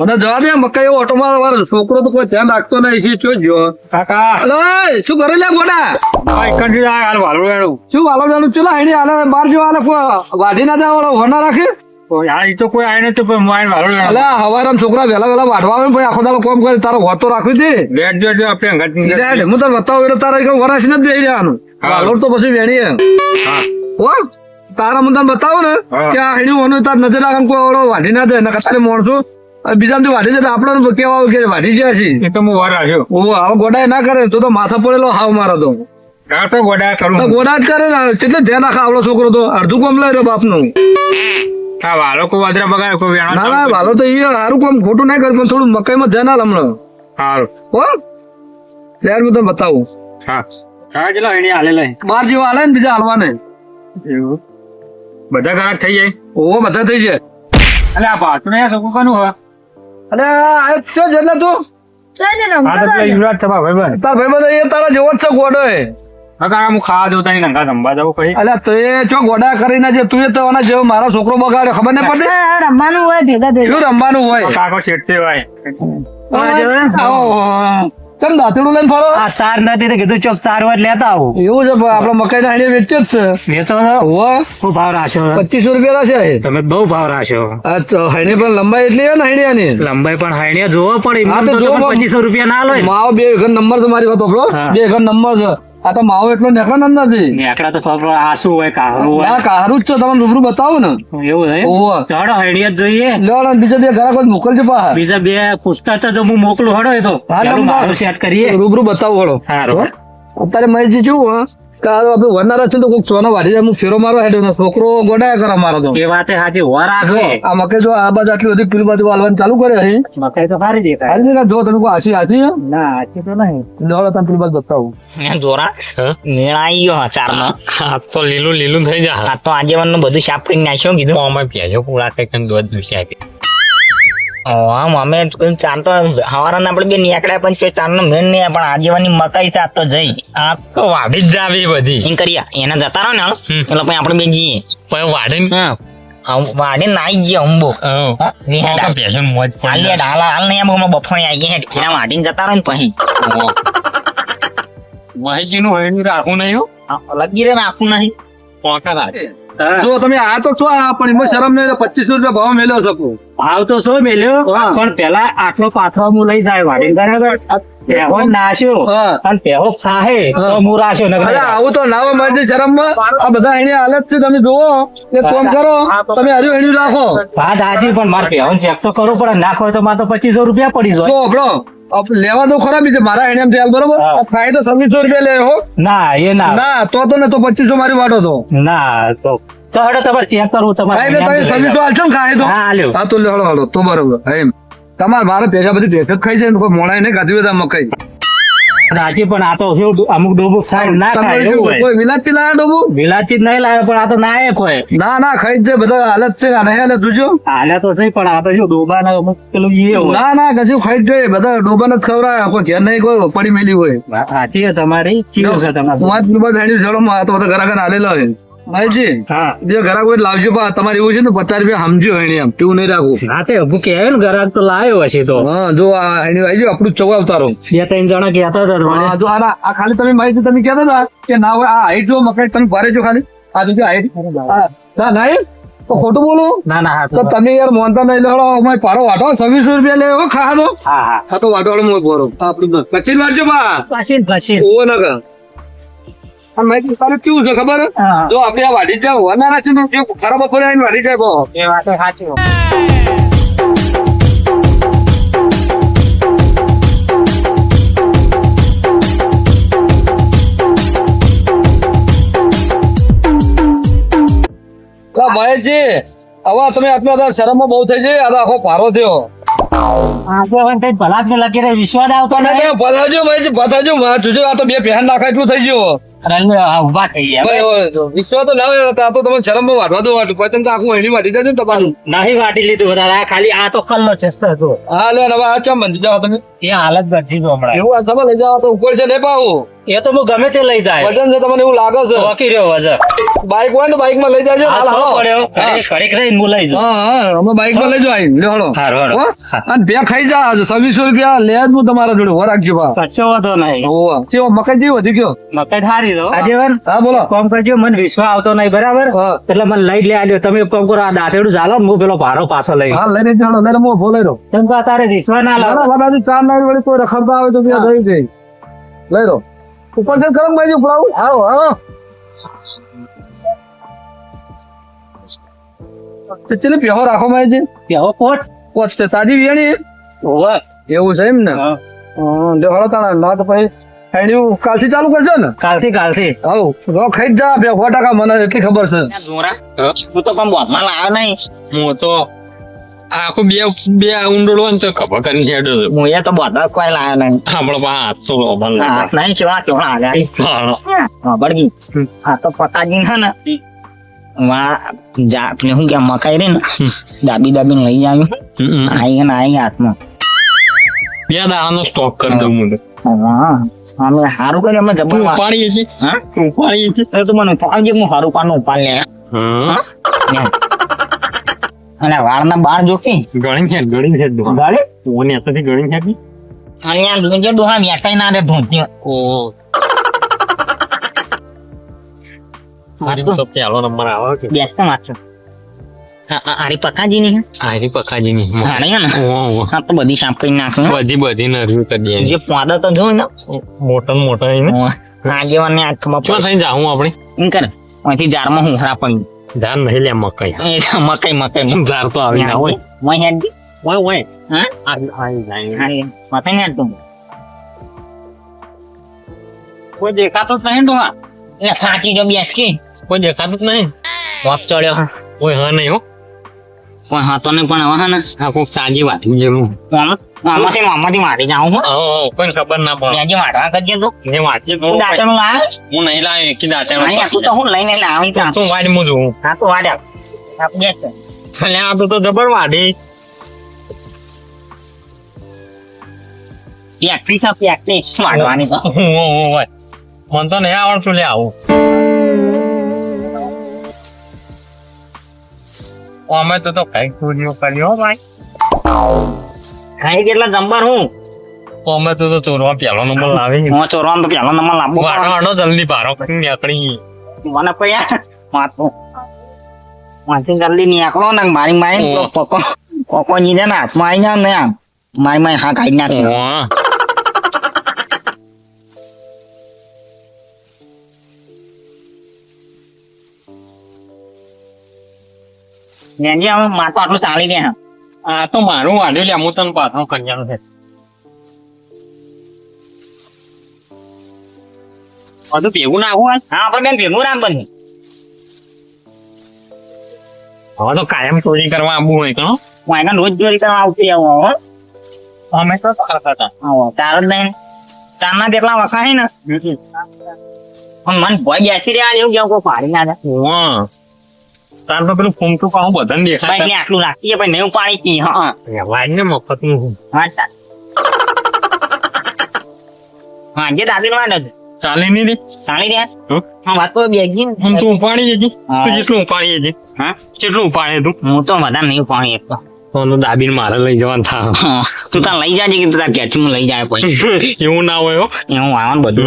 મને જવા દે મકાઈ એવો ઓટો માં છોકરો તો કોઈ ધ્યાન રાખતો નહીં છે શું જો કાકા. હલો શું કરે લે ગોડા આ હાલ વાળું એનું. શું વાલો જાણું ચલા હેડી હાલે બાર જો હાલે વાઢી ના જાય ઓલો વના રાખે યાર ઈ તો કોઈ આય નથી પણ અલે હવારામ છોકરા વેલા વેલા વાઢવા આવે પછી આખો દાડો કોમ કરે તારો હોતો રાખવી દે. જો જો આપણે હું તને બતાવું એટલે તારે કઈ વરાશ નથી બેહી હા. તો પછી વેણી હા. તારા મને બતાવો બતાવું ને કે આ હેડી ઓનું તાર નજર રાખે કોઈ ઓળો વાઢી ના દે નકર તારે માણસો બીજા તો વાઢી જતા આપણને આપણે કેવા કે વાઢી ગયા છે એ તો હું વાર રાખ્યો ઓ આવો ગોડાય ના કરે તો તો માથા પડેલો હાવ મારો તો. આ તો ગોડા કરું. તો ગોડા જ કરે ને કેટલે ધ્યાન રાખે આવડો છોકરો તો? અડધું કોમ લઈ રહ્યો બાપનું. હા વાલો કો વાદરા બગાય કો વેણા ના ના ભાલો તો એ સારું કોમ ખોટું નહીં કરે પણ થોડું મકાઈમાં ધ્યાન આલ હમણાં. સારું હો? ત્યાર હું તમને બતાવું. હા. હા ચલો એને હાલે લઈ. બાર જેવા હાલે ને બીજા હાલવા ને એવું? બધા ઘરાક થઈ જાય? ઓહો બધા થઈ જાય. અલ્યા આ પાછું નહીં સગું કનું હવે અરે આ શું જેટલા તું? તો ભાઈ તાર એ તારા જેવો જ છે ગોડો એ. કાકા હું ખાવા જોતા નહીં નંગા રમવા જવું કઈ અલ્યા તો એ ચો ગોડા કરીને જે તું એ તવાના જેવો મારો છોકરો બગાડ્યો ખબર ને પડે રમવાનું હોય ભેગા ભેગા. શું રમવાનું હોય? કાકો ભાઈ. આવો. કેમ લઈને ફરો. આ ચાર નથી કીધું ચોક ચાર વાર લેતા આવું. એવું છે આપડે મકાઈ ના હાડીએ વેચ્યો જ છે. વેચો શું ભાવ રાખ્યો? પચીસો રૂપિયા છે. તમે બહુ ભાવ રાખ્યો. આ પણ લંબાઈ એટલી હોય ને હાઈડિયાની લંબાઈ પણ હાઈડિયા જોવો પણ હા, પચીસો રૂપિયા ના લો માવો બે વખત નંબર છે મારી વાત બે વખત નંબર છે. આ તો માવો એટલો નેકળનો નથી. નેકડા તો ખબર આસુ હોય કાળું હોય. કારું જ છે તમે રૂબરૂ બતાવો ને. એવું હોય ઓહો. હડો જોઈએ. ને બીજા બે ઘરા કોઈ મોકલજો પા બીજા બે પૂછતા તો જો હું મોકલું હડો એ તો. હા, મારું સેટ કરીએ. રૂબરૂ બતાવો હડો. સારું. અત્યારે મહેશજી શું હો કે આ આપણે વરનારા છે તો કોઈક સોના વાઢી જાય. હું ફેરો મારવા હેડ્યો ને છોકરો ગોડાયા કરે મારો તો. એ વાતે સાચી વર આવે આ મકે જો આ બાજુ આટલી બધી પીલ બાજુ વાલવાનું ચાલુ કરે અહીં મકે તો સારી દેખાય. હાલ ને જો તમે કોઈ હાસી હાસી ના સાચી તો નહીં. દોડો તમે પીલ બાજુ બતાવું. જોરા મેળ આવી ગયો ચાર નો આ તો લીલું લીલું થઈ જા. આ તો આજે નું બધું સાફ કરી નાખ્યો કીધું. આમાં પ્યાજો પૂરા કઈ કઈ દૂધનું શાક આમ અમે ચાંદ તો હવારના આપણે બે નીકળ્યા પણ કોઈ ચાર નો મેળ નહીં પણ આગેવાની મકાઈ છે તો જઈ. આ તો વાઢી જ જાવી બધી. એમ કરીએ એના જતા રહો ને એટલે પછી આપણે બે જઈએ. પણ વાડી હા. વાડી નાઈ ગયા અંબો. મોજ હાલ હાલ હાલ નહીં આમ હમણાં બફાણી આવી ગયા. એના વાડીને જતા રહો ને પછી. મહેશજી નું હોય રાખવું નહીં લગી રે આખું નહીં. પોકા રાખે. જો તમે આ તો છો આ પણ એમાં શરમ નહીં પચીસો રૂપિયા ભાવ મેળવ્યો શકું. ભાવ તો શું મેલ્યો પણ પેલા આટલો પાથરો હું લઈ જાય વાડી બરાબર. પેહો નાશ્યો અને પેહો ખાહે તો હું રાશ્યો નકર આવું તો ના મારી શરમ આ બધા એની હાલત છે તમે કામ કરો તમે હર્યું એની રાખો. હાચી પણ મારે પેહો ચેક તો કરવું પડે. ના હોય તો મારે તો પચીસો રૂપિયા પડી જાય. લેવા દો ખરા બીજે મારા એમ થયા બરોબર? હા. તો છવ્વીસો રૂપિયા લે હો. ના એ ના. ના તો તો ને તો પચીસો મારી વાટો તો. ના તો તો હેડો તમારે ચેક કરવું તમારે તમે છવ્વીસો હાલશો ને ખાય તો. હા હા તો લે હળો તો બરોબર. એમ. તમારે મારે ભેગા બધી ભેગા ખાઈ છે ને કોઈ મોણાય નહીં ખાધી બધા મકાઈ. હાચી પણ આ તો શું અમુક ડોબું ખાય ના ખાય કોઈ વિલાતી લાયા ડોબુ? વિલાતી જ નહીં લાવે પણ આ તો ના એ કોઈ ના ના ખાઈ છે બધા હાલત છે આ નહીં હાલત જોજો. હાલ્યા તો નહીં પણ આ તો શું ડોબા ના અમુક પેલું એ હોય. ના ના કશું ખાઈ જ જોઈએ બધા ડોબાને જ ખવડાવે કોઈ ઘેર નહીં કોઈ પડી મેલી હોય. વાત સાચી છે તમારી ચીયો છે તમારી. આજ બધા હેડી ચલો આ તો બધા ઘરાક હાલેલા હોય. ભાઈજી હા. બીજા ઘરાક હોય લાવજો પા તમારે એવું છે ને પચાસ રૂપિયા સમજ્યો એની એમ. તેવું નહીં રાખવું હા તે અભુ કે ને ઘરાક તો લાવ્યો હશે તો. હા જો આ એની આવી જાઓ, આપણું ચૌ અવતારો. બે ત્રણ જણા કહેતા હતા હા, જો આ આ ખાલી તમે માહિતી તમે કહેતા હતા કે ના હોય આ હાઈટ જો મકાઈ તમે ભારે છો ખાલી. આ જો હાઈટ ના ના તો ખોટું બોલો. ના ના તો તમે યાર મોનતા નહીં લેવડો અમે પારો વાટો છવ્વીસો રૂપિયા લેવો ખાવાનો હા હા. તો વાટો વાળો મોય પોરો. આપણું પછી વાટજો બા. પછી પછી ઓ ના કેવું છે ખબર? જો આપણે આ વાડી જાવ વનારા છે જે ખરાબ પડે આવીને વાડી જાય બહુ. એ વાત સાચી મહેશજી હવે તમે આટલા બધા શરમમાં બહુ થઈ જાય આ આખો પારો થયો. ભલા જ લખી રહી વિશ્વાસ આવતો બધાજો મહેશજી બધાજો જોજો આ તો બે પહેન નાખાય એટલું થઈ ગયો? થઈ ગયા. વિશ્વાસ તો ના આ તો તમે શરમમાં વાટવા દો વાટું પછી તો આખું એની વાટી દેજો તમારું. નહીં વાટી લીધું વધારે ખાલી આ તો હા લે હવે આ ચમ બંધ જાઓ તમે? એ હાલત બધી જો હમણાં. એવું આ તમે લઈ જાઓ તો ઉપર છે નહીં પાવું એ તો હું ગમે તે લઈ જાય. વજન છે તમને એવું લાગે છે? બાકી રહ્યો વજન. બાઈક હોય તો બાઈકમાં લઈ જાજો. આ હાલ હાલો. પડ્યો હા. ઘડીક ઘડીક હું લઈ જાઉં. હા હા અમે બાઈકમાં લઈ જાઓ લ્યો હળો હાર હારું. અને બે ખાઈ જા. છવ્વીસો રૂપિયા લે જ હું તમારા જોડે. હો રાખજો બા કશો વાતો નહીં. ઓવા ચેવો મકાઈ જેવો વધી ગયો? મકાઈ સારી રહો. આગેવાન હા બોલો. કોમ કરજો મને વિશ્વાસ આવતો નહીં બરાબર. એટલે મને લઈ લે આલ્યો તમે કામ કરો આ દાંતેડું ચાલો ને હું પેલો ભારો પાછો લઈ હા લઈને ચાલો લઈને હું બોલાઈ રહો. તેમ તો તારે વિશ્વાસ ના લાગે બાજુ ચાર નાઈ વળી કોઈ રખડતા આવે તો થઈ ગઈ લઈ લો ઉપર છે ગરમ બાજુ ઉપડાવું આવો આવો ચલે પેહો રાખો માં છે કેવો પોચ. પોચ છે તાજી વિયાણી ઓવા એવું છે એમ ને? હા. જો હળો તાણા ના તો પછી ખાઈડ્યું કાલથી ચાલુ કરજો ને? કાલથી કાલથી. આવો રો ખાઈ જ બે સો ટકા મને એટલી ખબર છે. હું તો કમ બોધમાં લાવ્યો નહીં. હું તો આખું બે બે ઊંડોળો ને તો ખબર કરી છે. હું એ તો બધા કોઈ લાગે નહીં હમણાં પણ લોબા આ હાથ નહીં ચેવડા કેવડા આવ્યા ખબર ગઈ આ તો પતાજી છે ને જા પેલી શું કે મકાઈ રે ને દાબી દાબી લઈ આવ્યું આઈ ને આઈ હાથમાં બે દાડાનો સ્ટોક કરી દઉં હું હા અમે સારું કર્યું અમે જબર ઉપાડીએ છે હા ઉપાડીએ છે તો મને ઉપાડજે હું સારું પાનું ઉપાડ લે હા અને વાળના બાર જોખી? ગણી છે ગણી છે ડોહા. ગાળી ઓને હાથેથી ગણી છે અને આ ડુંજે ડોહા વેટાઈ ના રે ધોંતી ઓ. મારી તો પહેલો નંબર આવે છે. બેસતા માથું આરી પકાજી ની આરી પકાજીની. હાણી ને. હા. તો બધી સાફ કરી નાખે. બધી બધી નરવી કરી દે જે તો જોઈ ને મોટા ને મોટા આગેવાન ને. આંખમાં ચો થઈ જાઉં આપણે. એમ કરે અહીંથી જારમાં હુંહરા પડી ધાર નહીં લે મકાઈ. એ મકાઈ મકાઈ ધાર તો આવી ના હોય. વહી હેડ ઓય ઓય હા? આ- આવી જાય. હા, મકાઈ ને તું કોઈ દેખાતો જ નહીં ડોહા એટલે ખાટી જો બેસ કે. કોઈ દેખાતો જ નહીં. વાપ ચડ્યો. કોઈ હા નહીં હો. કોઈ હતો નહીં પણ હા હે ને. આ કોક તાજી વાટી જેવું. આમ- આમાંથી મામાથી મારી જાઉં હું કોઈ ખબર ના પડે. આજે વાટવા કરજે તું. ને વાટજે હું દાંતણું લાવે. હું નહીં લાવી કે દાંતણ આ તું તો હું લઈને લાવી તા તું વાડી મું જોઉં હા. તો વાડ્યા આપ બેસ એટલે આ તો તો જબર વાડી. પ્રેક્ટિસ આ પ્રેક્ટિસ વાડવાની તો. ઓ, ઓ, ઓ, ઓય. તો નહીં આવડતું લે આવું. અમે તો તો કઈ ચોરીઓ કરી ભાઈ. ખાઈ કેટલા જંબર હું? અમે તો તો ચોરવા પહેલો નંબર લાવી હું ચોરવાનું તો પહેલો નંબર લાવવો વાડો પડે. જલ્દી કરી નીકળી. મને પડ્યા વાતો વાંચી જલ્દી નીકળો ને મારી મારી પકો પોકો પોકો જીને ને હાથમાં આવી જાવ ને આમ મારી મારી હા કાઢી નાખી. હા નેનજી હવે માર આટલું ચાલી દે હા. આ તો મારું વાંધો લે હું તને પાછો કન્યાનું છે બધું ભેગું નાખવું હા આપણે બેન ભેગું રાખ બધી. હવે તો કાયમ ચોરી કરવા આવવું હોય તો. હું એને રોજ ચોરી કરવા આવતી આવું હવે અમે તો કરતા હતા આવો ચાર જ નહીં. તારના જેટલા વખાય ને પણ મન ભય બેસી રહ્યા એવું કેવું કોઈ પાડી ના જાય હા. તાર તો પેલું ફૂમતું કહું બધાને દેખાય ભાઈ આટલું રાખીએ ભાઈ નહીં પાણી કી હા વાજ ને મફતનું હા. જે દાદી વાડ જ ચાલે નહીં રે. ચાલી હા. વાત તો બેગી. હું તું ઉપાડી જજે તું જેટલું ઉપાડી જજે હા? કેટલું ઉપાડે તું. હું તો વધારે નહીં પાણી એક તો તો દાબીને મારે લઈ જવાનું તું તાર લઈ જાજે કે તું તાર ઘેરથી હું લઈ જાય પછી એવું ના હોય એવું આવવાનું બધું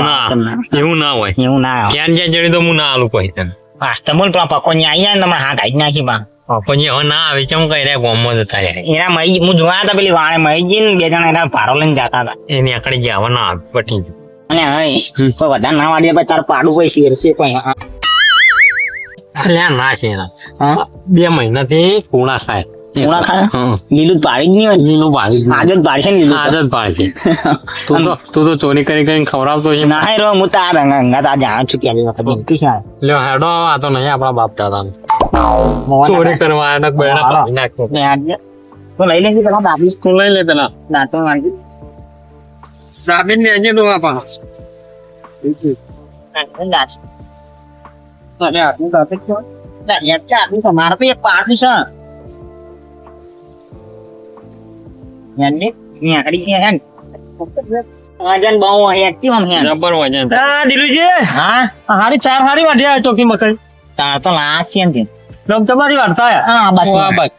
એવું ના હોય. એવું ના આવે ક્યાં જ્યાં જડી તો હું ના આલું પછી તને. વાસ્તવ બોલ પેલા પકો ને આવી જાય ને તમારે હા કાઢી નાખી બા પછી હવે ના આવે કેમ કઈ રહ્યા ગોમો જતા રહ્યા એના મહી હું જોયા હતા પેલી વાળે મહીજી ને બે જણા એના ભારો લઈને જતા હતા. એની આકડી જવા ના આવે પટી ગયું. અને હવે કોઈ વધારે ના વાડીએ ભાઈ તારું પાડું કોઈ શેરશે કોઈ? હા. અલ્યા ના છે એના બે મહિનાથી કુણા થાય પૂણા ખાય? લીલું પાડી જ નહીં હોય લીલું પાડી જ પાડશે ને લીલું આદત પાડશે તું તો તું તો ચોરી કરી કરીને ખવડાવતો છે. ના રો હું તો આ રંગા રંગા જાણ છું પહેલી વખત બેનકી છે લ્યો હેડો આ તો નહીં આપણા બાપ દાદા ચોરી કરવા આયા બેડા પાડી નાખ્યો. તો લઈ લેજે પેલા દાબી તું લઈ લે પેલા. દાંતો વાંચી દાબીને લેજે તું આપા. મારે તો એક પાર્ટી છે. ત્યાં આગળ છે હેન. વજન બહુ હેકતી આમ હે જબર વજન આ દિલુજી હા? હારી ચાર હારી વાઢ્યા ચોકી મકઈ. તાર તો લાગશે એમ કે. રમ તમારી વાળતા હા બસ આ બાદ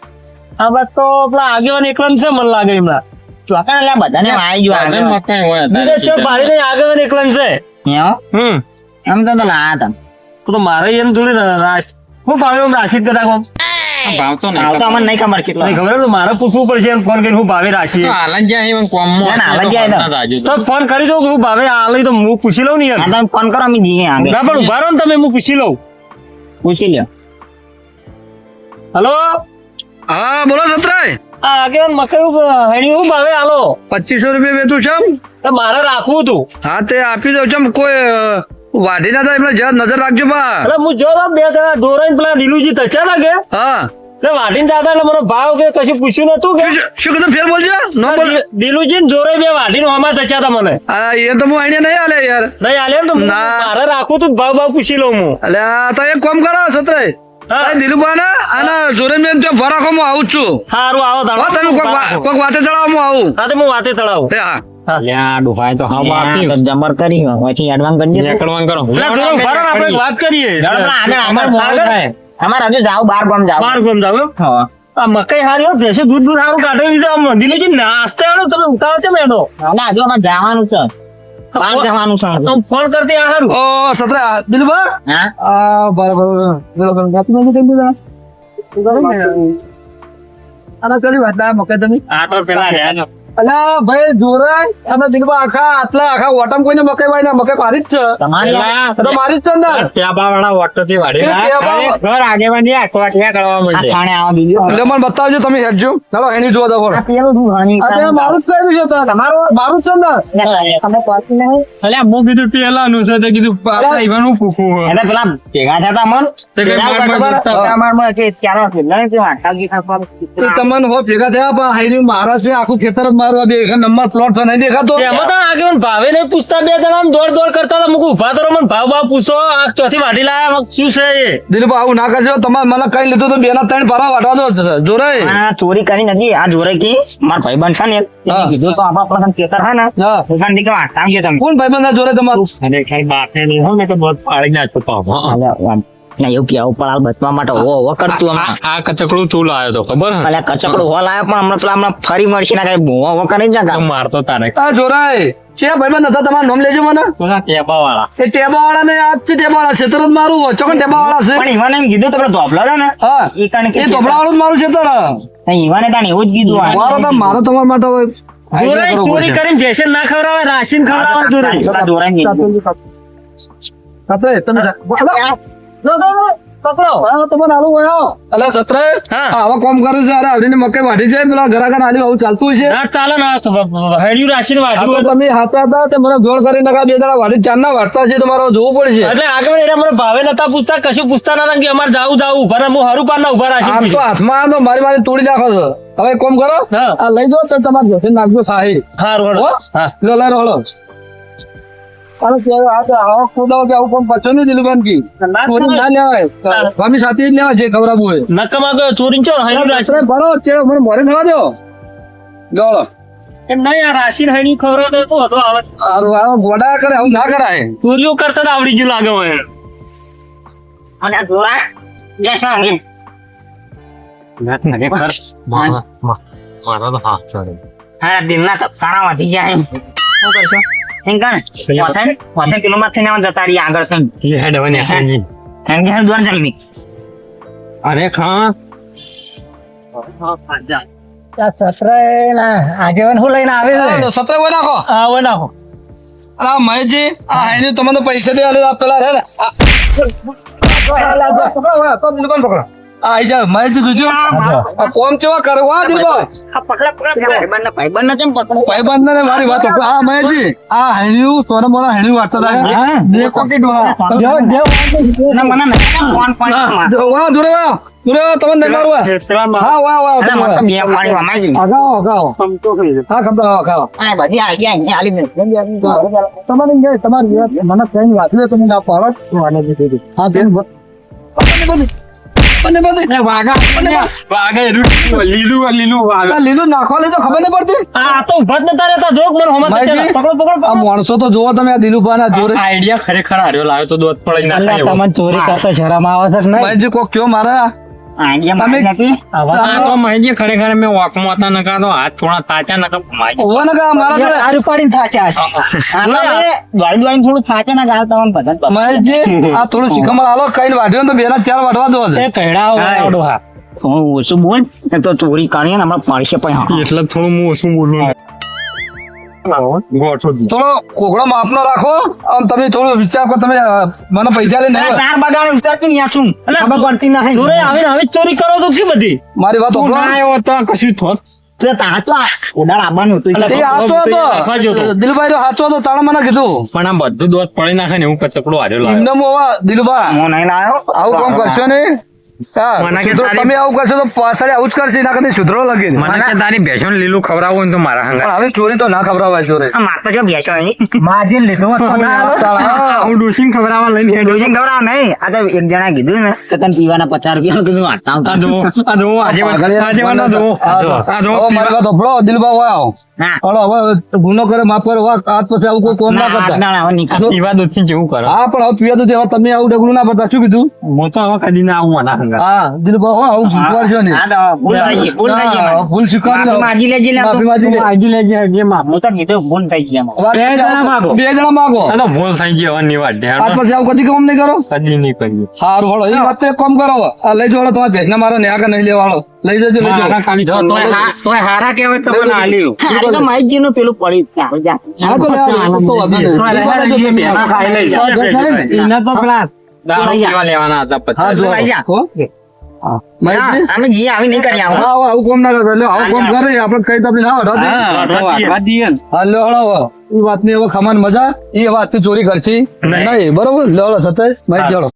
આ વાત તો પેલા આગેવાન એકલા છે મને લાગે એમના. ચોકણ એટલે બધાને ગયો આગળ હોય તારે આગેવાન એકલા છે. હમ. એમ તો તો તો તો મારે એમ થોડી રાશ હું ભાવે એમ રાશિદ કદાચ આમ ભાવ તો હાલ અમને નહીં ખબર કેટલો. નહીં ખબર મારે પૂછવું પડશે એમ ફોન કરીને હું ભાવે રાશી હાલન જ્યાં અહીં કોમમાં. ના, ના, હાલન જ્યાં તો. ફોન કરી દઉં હું ભાવે આ તો હું પૂછી લઉં ને યાર. તમે ફોન કરો અમે જઈએ આગળ. ના પણ ઊભા રહો ને તમે હું પૂછી લઉં. પૂછી લ્યો. હલો? હા બોલો સત્રાય. આ આગેવાન મકઈ હણી હું ભાવે હાલો. પચીસો રૂપિયા વેતું છે મારે રાખવું હતું હા તે આપી દઉં છે કોઈ વાઢી ના થાય એટલે જરા નજર રાખજો બા. એટલે હું જો તો બે જણા દોરાઈને પેલા દિલુજી તચા લાગે. હા. એટલે વાઢીને જાતા એટલે મને ભાવ કે કશું પૂછ્યું નતું કે? શું કીધું? ફેર બોલજો. નો બોલ. દિલુજી ને જોરે બે વાઢીને હમા તચા હતા મને. આ એ તો હું આઈને નહીં આલે યાર. નહીં આલે તો હું- મારે રાખું તું ભાવ ભાવ પૂછી લઉં હું. એટલે તો એક કામ કરો સતરાય હા. દિલુબા ને અને જોરેન ત્યાં ભરાખો હું આવું જ છું. સારું આવો હા તમે કોઈક વાતે ચડાવો હું આવું. હા તો હું વાતે ચડાવું. હા. તો હા બાપી હા, તો જબર કરી પછી એડવાન્સ કરી દે કરો. એટલે ધોરણ ઊભા રહો ને આપણે વાત કરીએ. આગળ આગળ અમારે આગળ? થાય. અમારે હજુ જાવ બાર ગામ જાવ. બાર ગમ જાવ હા. આ મકઈ હારી ભેંસે દૂધ દૂધ સારું કાઢે એટલે આમ દિલુજી નાસ્તા તમે ઉતાવો છે મેડો ના હજુ અમારે જવાનું છે. બહાર જવાનું છે હજુ. ફોન કરતી આ હારું. ઓ સતરા દિલુબા હા? આ બરાબર બરાબર. નથી આના વાત ના મકે તમે આ તો પેલા રહ્યા અલા ભાઈ જોરાય અને દિલબા આખા આટલા આખા ઓટમ કોઈને મકાઈ વાય ના મકાઈ મારી જ છે. તમારી તો મારી જ છે ને ટેબા વાળા ઓટો થી વાળી ઘર આગેવાની આ કોટિયા કરવા આ માંડે. થાણે આવા બીજું એટલે મને બતાવજો તમે હેડજો. ચાલો એની જોવા દો આ પેલું હણી આ મારું જ કહ્યું છે તમારો? મારું જ છે ને તમે પહોંચી નહીં. અલ્યા હું કીધું પેલાનું છે તે કીધું આપડા ઈવાનું ફૂફું એટલે પેલા ભેગા થતા મન તે કઈ પેલા માર માર ખબર? કરતા. અમારમાં કે ચારો કેટલા છે આટાજી ખાવા તે તમને હો ભેગા થયા પણ હાઈરી મહારાષ્ટ્ર આખું ખેતર જ મારું બે નંબર પ્લોટ છે નહીં દેખાતો. એમાં તો આગેવાન ભાવે નહીં પૂછતા બે જણા દોડ દોડ કરતા હતા. મૂકું ઊભા કરો મને ભાવ ભાવ પૂછો. આ ચોથી વાઢી લાયા શું છે એ? દિલીપ આવું ના કરજો તમારે મને કઈ લીધું તો બે ના ત્રણ વાટવા દો જોરે આ ચોરી કરી નથી. આ જોરે કે? માર ભાઈ છે ને એક, એને હા. કીધું તો આપણા પેલા ખેતર છે ને. હા. દીકરા વાટતા તમે? કોણ ભાઈ બંધ જોરે તમારું? અને કઈ બાપે ને તો બહુ પાડી નાખતો પાવ. ના એવું બસવા માટે ઓ ઓ કરતું આ હમણાં આ કચકડું તું લાયો તો ખબર હે? અલ્યા કચકડું હોલ આવ્યો પણ હમણાં પેલા હમણાં ફરી મળશે ના કઈ ભૂવો ઓ કરી જ મારતો તારે. આ જોરાય છે ભાઈ હતા તમારું નામ લેજો મને. પેલા ટેબા વાળા એ ટેબા વાળા ને આજ છે ટેબા વાળા ખેતર જ મારું હોય ચોકન ટેબા વાળા છે. પણ ઈવાને એમ કીધું તમે ને? હા. એ કારણ કે એ ધોબળા વાળું જ મારું ખેતર નહીં, ઈવાને તાણે એવું જ કીધું મારો તો મારો તમારા માટે ચોરી કરીને ના ખવડાવે રાશિન ખવડાવે જોરે પેલા ધોરણ કીધું. સત્રે, તમે પકડો. આ તમારે આલું હોય આવો. અલા, સત્રે, આવા કામ કરે છે અરે આવડીને મકાઈ વાઢી છે પેલા ઘરાઘર આલી આવું ચાલતું છે ના ચાલે ના હેડ્યું રાશિન વાઢ્યું તમે હાથા હતા તે મને જોડ કરી નાખા બે દાડા વાઢી ચાર ના વાટતા છે તમારે જોવું પડશે. એટલે આગળ એના મને ભાવે નતા પૂછતા કશું પૂછતા નતા કે અમારે જાવું ઊભા. હું હરું પાર ઊભા રાશિન આ તો હાથમાં તો મારી મારી તોડી નાખો છો. હવે કોમ કરો હા. આ લઈ જાઓ તો તમારે નાખજો સાહી? હા લો લઈ અરે કે આ તો આવો ખોદાવો કે આવું પણ પચો નહીં દિલુભાન કી? ચોરી ના લેવાય. સ્વામી સાથે જ લેવા છે ખવડાવવું હોય. નક્કમ આગળ ચોરી ચો રાત્રે ભરો તે મને મોરે થવા દો. ગોળો. એમ નહીં આ તો હતો ગોડા કરે ના કરાય. ચોરીઓ કરતા આવડી ગયું લાગે હોય. અને આ. મારા મારા તો હા હા, દિલના ધબકારા વધી જાય એમ. શું કરશો? એમ કહે ને, પોતે- માં થઈને જતા રહીએ આગળ થઈને. એ હેડ હવે ગઈ. એમ કે હાલ દોડ જલ્દી. અરે ખા આગેવાન હું લઈને આવે તો સત્રે વો નાખો. આવો નાખો. અરે આ મહેશજી આ હાઈની તમને પૈસા દેવા આ પેલા રે આ- પકડો પકડો આ આઈ જા મહેશજી જોજો આ કોમ કેવા કરે? પકડા ભાઈ પેલા ભાઈબંધને- ભાઈબંધને કેમ પકડો? ભાઈબંધ ને મારી વાત પકડો. આ મેજી આ હાઈનું સોના મોના હાઈનું વાટતા હતા બે પોકેટ વાળા. જો જો ના, મને નથી ફોન ફોનમાં. વાહ દૂરે વા દૂરે વા તમને નહીં મારવા હા વા વા અલા, મને તો તમે બે પાણી વમાઈ ગઈ. અગાઉ અગાઉ. હા ખબર અગાઉ આ બધી આ ગયા, હાલી આલી મેં. તમારી જે તમારી વાત મને કઈ વાત લે તમે ના પાડો. હા બેન બોલ. આપણને બધી વાઘા એનું લીલું લીલું વાઘ. આ લીલું નાખવા લેજો ખબર નહીં પડતી. આ તો ઊભા નતા રહેતા જોક મને હોમાં પકડો પકડો આ માણસો તો જોવો તમે આ દિલુભાના જોરે આઈડિયા ખરેખર હાર્યો લાવ્યો તો દોત પડી નાખાય તમને ચોરી કરતા શરમ આવે છે નહીં? ભાઈજી કોક કયો મારા? ખરેખર મેં વોકમાં હતા નકા તો હાથ થોડા તાચા નકા ઓવે મારા થાચા છે. દોડી થોડું થાચે ના ગાળ તમને બધા મહેશજી આ થોડું શિખમણ હાલો કઈ વાઢ્યો ને તો બે ચાર વાઢવા દો એ કહેડા હા થોડું ઓછું બોલ તો ચોરી કરીએ ને હમણાં પડશે પણ એટલે થોડું હું ઓછું બોલું. થોડો કોકડો માપનો રાખો. અને તમે થોડો વિચાર કરો તમે મને પૈસા લઈને ચાર બગાડ ઉતારતી નહીં છું ખબર પડતી ના જોરે આવીને હવે ચોરી કરો છો શું બધી? મારી વાત તું ઓપડો ના આવ્યો તો કશું થોત. દિલુભાઈ તમે આવું કરશો તો પાછળ આવું જ કરશે એના કરતા સુધરો લગી મને કે તારી ભેંસો લીલું ખવડાવવું તો મારા હંગા હવે ચોરી તો ના ખબરાવાય ચોરે માર તો જો બેસો માજી લીધો હોત તો ના આલો. હું ડોસીને ખવડાવવા લઈને હેડ્યો. ડોશીને નહીં. આ તો એક જણા કીધું ને કે તને પીવાના પચાસ રૂપિયા કીધું આ આ આજે આજે આ આ આવો. હાલો હવે ગુનો કરે માફ કરો વાહ, આજ પછી આવું કોઈ કોમ ના ના, કરતા. ના, હવે નીકળ. આ પીવા દૂધથી જેવું કરો. હા પણ હવે પીવા તો હવે તમે આવું ડગલું ના પડતા શું કીધું? હું તો હવે કદી ના આવું આના હંગા હા દિલુભા હો આવું શીખવાડજો ને. ભૂલ થઈ ગઈ, ભૂલ થઈ ગઈ ભૂલ સ્વીકારી લો. માફી માગી લેજે લે માફી તું. માગી લે. આગી લેજે હજી માં હું તો કીધું ભૂલ થઈ ગઈ બે જણા માગો. બે જણા માગો. તો ભૂલ થઈ ગઈ હવે નિવાડ આજ પછી આવું કદી કામ નહીં કરો? કદી નહીં કરીએ હારું હળો એ વાત તો કરો. આ લઈ જાઓ તમારા ભેંસના મારો ને કે નહીં લેવાળો લઈ જજો લઈ જજો જાઓ જો તોય હા- તોય હારા કહેવાય તો મને આલ્યું. હારા તો માહિતીનું પેલું પડી જ ત્યાં. જા. હા તો લેવા તો વાંધો નહીં. સોય લેવા દો, એ ભેંસા ખાઈ લઈ જાય. હા, ભેંસ ખાય ને? એના તો પેલા દારૂ કેવા લેવાના હતા પછી જો. જા. હો? અમે જઈએ આવી નહીં કરી આવું હા, આવું આવું ના કરતા. લ્યો, આવું કોમ કરે આપણે કઈ તમને ના વઢો. હા, ને. લ્યો, હળો હવે. વાતની હવે ખમાન મજા એ વાતથી ચોરી કરશી નહીં બરોબર લ્યો સતત મહેશ જોડો